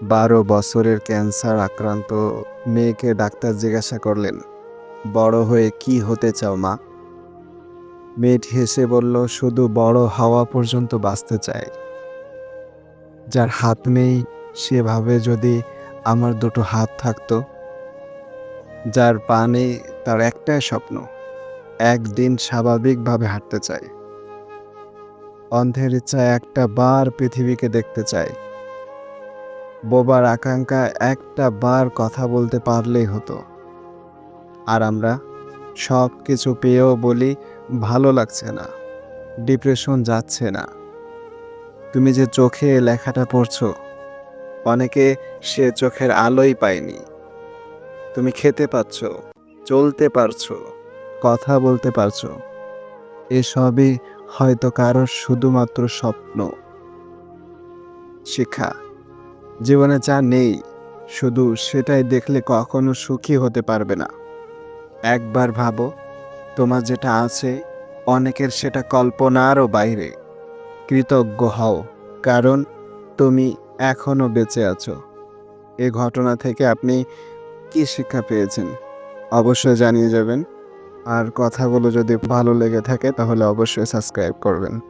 বারো বছরের ক্যান্সার আক্রান্ত মেয়েকে ডাক্তার জিজ্ঞাসা করলেন, বড় হয়ে কি হতে চাও মা? মেয়েটি হেসে বলল, শুধু বড় হওয়া পর্যন্ত বাঁচতে চায় যার হাত নেই, সেভাবে যদি আমার দুটো হাত থাকতো, যার পা নেই, তার একটাই স্বপ্ন, একদিন স্বাভাবিকভাবে হাঁটতে চায় অন্ধের ইচ্ছা একটা বার পৃথিবীকে দেখতে চায় বোবার আকাঙ্ক্ষা একটা বার কথা বলতে পারলেই হতো। আর আমরা সব কিছু পেয়েও বলি, ভালো লাগছে না, ডিপ্রেশন যাচ্ছে না। তুমি যে চোখে লেখাটা পড়ছো, অনেকে সে চোখের আলোই পায়নি। তুমি খেতে পাচ্ছ চলতে পারছ, কথা বলতে পারছ। এসবই হয়তো কারোর শুধুমাত্র স্বপ্ন। শিক্ষা জীবনে যা নেই, শুধু সেটাই দেখলে কখনো সুখী হতে পারবে না। একবার ভাবো, তোমার যেটা আছে, অনেকের সেটা কল্পনারও বাইরে। কৃতজ্ঞ হও, কারণ তুমি এখনও বেঁচে আছো। এ ঘটনা থেকে আপনি কি শিক্ষা পেয়েছেন? অবশ্যই জানিয়ে যাবেন। আর কথাগুলো যদি ভালো লেগে থাকে, তাহলে অবশ্যই সাবস্ক্রাইব করবেন।